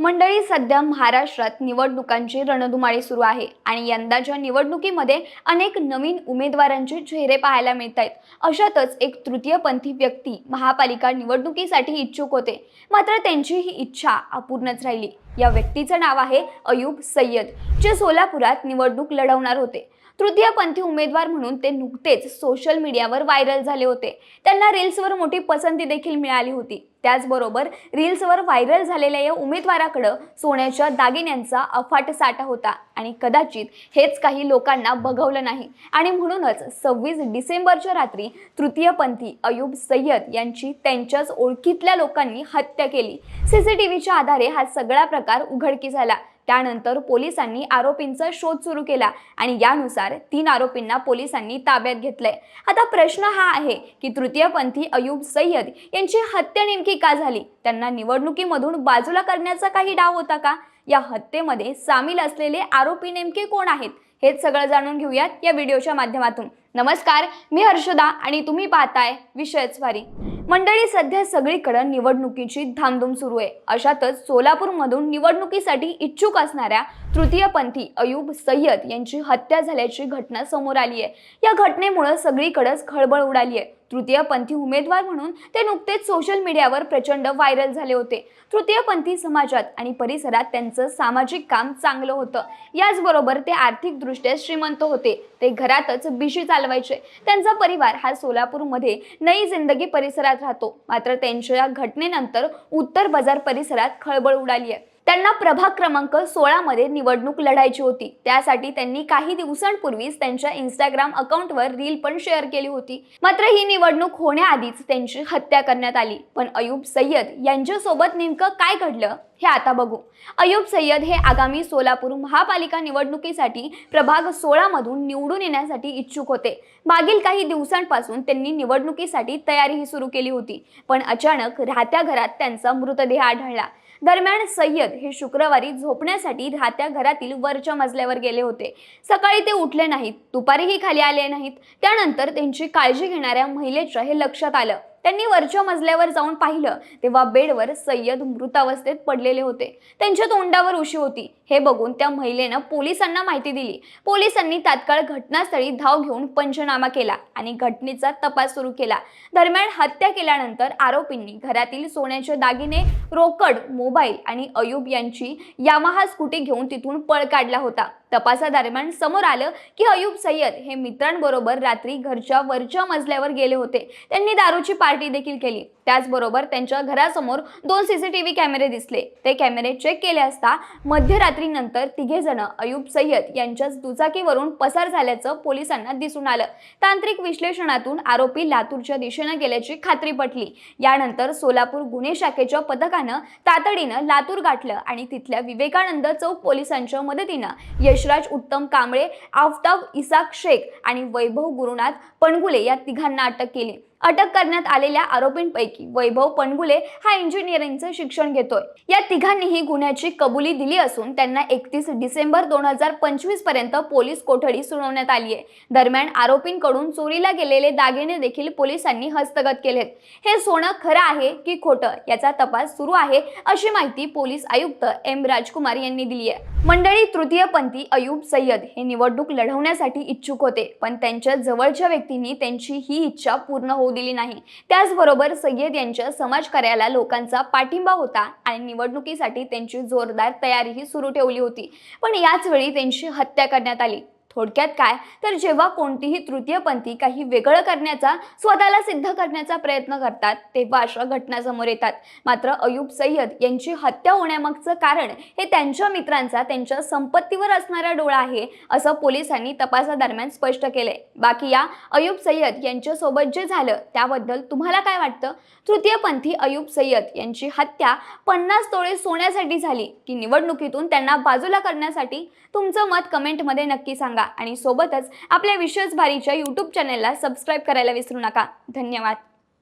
मंडळी सध्या महाराष्ट्रात निवडणुकांची रणधुमाळी सुरू आहे आणि यंदाच्या निवडणुकीमध्ये अनेक नवीन उमेदवारांचे चेहरे पाहायला मिळत आहेत अशातच एक तृतीयपंथी व्यक्ती महापालिका निवडणुकीसाठी इच्छुक होते. मात्र त्यांची ही इच्छा अपूर्णच राहिली. या व्यक्तीचं नाव आहे अयूब सय्यद. जे सोलापुरात निवडणूक लढवणार होते. तृतीयपंथी उमेदवार म्हणून ते नुकतेच सोशल मीडियावर व्हायरल झाले होते. त्यांना रील्सवर मोठी पसंती देखील मिळाली होती. त्याचबरोबर रील्सवर व्हायरल झालेल्या या उमेदवाराकडं सोन्याच्या दागिन्यांचा अफाट साठा होता आणि कदाचित हेच काही लोकांना बघवलं नाही. आणि म्हणूनच सव्वीस डिसेंबरच्या रात्री तृतीयपंथी अयूब सय्यद यांची त्यांच्याच ओळखीतल्या लोकांनी हत्या केली. सीसीटीव्हीच्या आधारे हा सगळा प्रकार उघडकीस आला. त्यानंतर पोलिसांनी आरोपींचा शोध सुरू केला आणि यानुसार तीन आरोपींना पोलिसांनी ताब्यात घेतलंय. आता प्रश्न हा आहे की तृतीयपंथी अयुब सय्यद यांची हत्या नेमकी का झाली? त्यांना निवडणुकीमधून बाजूला करण्याचा काही डाव होता का? या हत्येमध्ये सामील असलेले आरोपी नेमके कोण आहेत? हेच सगळं जाणून घेऊयात या व्हिडिओच्या माध्यमातून. नमस्कार मी हर्षदा आणि तुम्ही पाहताय विषयच वारी मंडळी सध्या सगळीकडे निवडणुकीची धामधूम सुरू आहे. अशातच सोलापूरमधून निवडणुकीसाठी इच्छुक असणाऱ्या तृतीयपंथी अयूब सय्यद यांची हत्या झाल्याची घटना समोर आली आहे. या घटनेमुळे सगळीकडेच खळबळ उडाली आहे. तृतीयपंथी उमेदवार म्हणून ते नुकतेच सोशल मीडियावर प्रचंड व्हायरल झाले होते. तृतीयपंथी समाजात आणि परिसरात त्यांचं सामाजिक काम चांगलं होतं. याचबरोबर ते आर्थिकदृष्ट्या श्रीमंत होते. ते घरातच बिशी चालवायचे. त्यांचा परिवार हा सोलापूरमध्ये नई जिंदगी परिसरात राहतो. मात्र त्यांच्या या घटनेनंतर उत्तर बाजार परिसरात खळबळ उडाली आहे. त्यांना प्रभाग क्रमांक सोळा मध्ये निवडणूक लढायची होती. त्यासाठी त्यांनी काही दिवसांपूर्वीच त्यांच्या इंस्टाग्राम अकाउंटवर रील पण शेअर केली होती. मात्र ही निवडणूक होण्याआधीच त्यांची हत्या करण्यात आली. पण अयूब सय्यद यांच्यासोबत नेमकं काय घडलं हे आता बघू. अयूब सय्यद हे आगामी सोलापूर महापालिका निवडणुकीसाठी प्रभाग सोळा मधून निवडून येण्यासाठी इच्छुक होते. मागील काही दिवसांपासून त्यांनी निवडणुकीसाठी तयारीही सुरू केली होती. पण अचानक राहत्या घरात त्यांचा मृतदेह आढळला. दरम्यान सय्यद हे शुक्रवारी झोपण्यासाठी राहत्या घरातील वरच्या मजल्यावर गेले होते. सकाळी ते उठले नाहीत दुपारीही खाली आले नाहीत. त्यानंतर त्यांची काळजी घेणाऱ्या महिलेच्या हे लक्षात आलं. त्यांनी वरच्या मजल्यावर जाऊन पाहिलं तेव्हा बेडवर सय्यद मृतावस्थेत पडलेले होते. त्यांच्या तोंडावर उशी होती. हे बघून त्या महिलेनं पोलिसांना माहिती दिली. पोलिसांनी तात्काळ घटनास्थळी धाव घेऊन पंचनामा केला आणि घटनेचा तपास सुरू केला. दरम्यान हत्या केल्यानंतर आरोपींनी घरातील सोन्याचे दागिने रोकड मोबाईल आणि अयूब यांची यामाहा स्कूटी घेऊन तिथून पळ काढला होता. तपासादरम्यान समोर आलं की अयुब सय्यद हे मित्रांबरोबर रात्री घरच्या वरच्या मजल्यावर गेले होते. त्यांनी दारूची पार्टी देखील केली. त्याचबरोबर त्यांच्या घरासमोर दोन सीसीटीव्ही कॅमेरे दिसले. ते कॅमेरे चेक केले असता मध्यरात्रीनंतर तिघे जण अयूब सय्यद यांच्याच दुचाकीवरून पसार झाल्याचं पोलिसांना दिसून आलं. तांत्रिक विश्लेषणातून आरोपी लातूरच्या दिशेनं गेल्याची खात्री पटली. यानंतर सोलापूर गुन्हे शाखेच्या पथकानं तातडीनं लातूर गाठलं आणि तिथल्या विवेकानंद चौक पोलिसांच्या मदतीनं यशराज उत्तम कांबळे आफताब इसाक शेख आणि वैभव गुरुनाथ पणगुले या तिघांना अटक केली. अटक करण्यात आलेल्या आरोपींपैकी वैभव पणगुले हा इंजिनिअरिंगचं शिक्षण घेतोय. या तिघांनीही गुन्ह्याची कबुली दिली असून त्यांना एकतीस डिसेंबर दोन हजार पंचवीसपर्यंत पोलीस कोठडी सुनावण्यात आली आहे दरम्यान आरोपींकडून चोरीला गेलेले दागिने देखील पोलिसांनी हस्तगत केलेत. हे सोनं खरं आहे की खोटं याचा तपास सुरू आहे अशी माहिती पोलीस आयुक्त एम राजकुमार यांनी दिली आहे मंडळी तृतीयपंथी अयूब सय्यद हे निवडणूक लढवण्यासाठी इच्छुक होते पण त्यांच्या जवळच्या व्यक्तींनी त्यांची ही इच्छा पूर्ण होऊ दिली नाही. त्याचबरोबर सय्यद यांच्या समाजकार्याला लोकांचा पाठिंबा होता आणि निवडणुकीसाठी त्यांची जोरदार तयारीही सुरू ठेवली होती. पण याच वेळी त्यांची हत्या करण्यात आली. थोडक्यात काय? तर जेव्हा कोणतीही तृतीयपंथी काही वेगळं करण्याचा स्वतःला सिद्ध करण्याचा प्रयत्न करतात तेव्हा अशा घटना समोर येतात. मात्र अयूब सय्यद यांची हत्या होण्यामागचं कारण हे त्यांच्या मित्रांचा त्यांच्या संपत्तीवर असणारा डोळा आहे असं पोलिसांनी तपासादरम्यान स्पष्ट केलंय. बाकी या अयूब सय्यद यांच्यासोबत जे झालं त्याबद्दल तुम्हाला काय वाटतं? तृतीयपंथी अयूब सय्यद यांची हत्या पन्नास तोळे सोन्यासाठी झाली की निवडणुकीतून त्यांना बाजूला करण्यासाठी? तुमचं मत कमेंटमध्ये नक्की सांगा. आणि सोबतच आपल्या विशेष भारीच्या यूट्यूब चॅनेलला सबस्क्राईब करायला विसरू नका. धन्यवाद.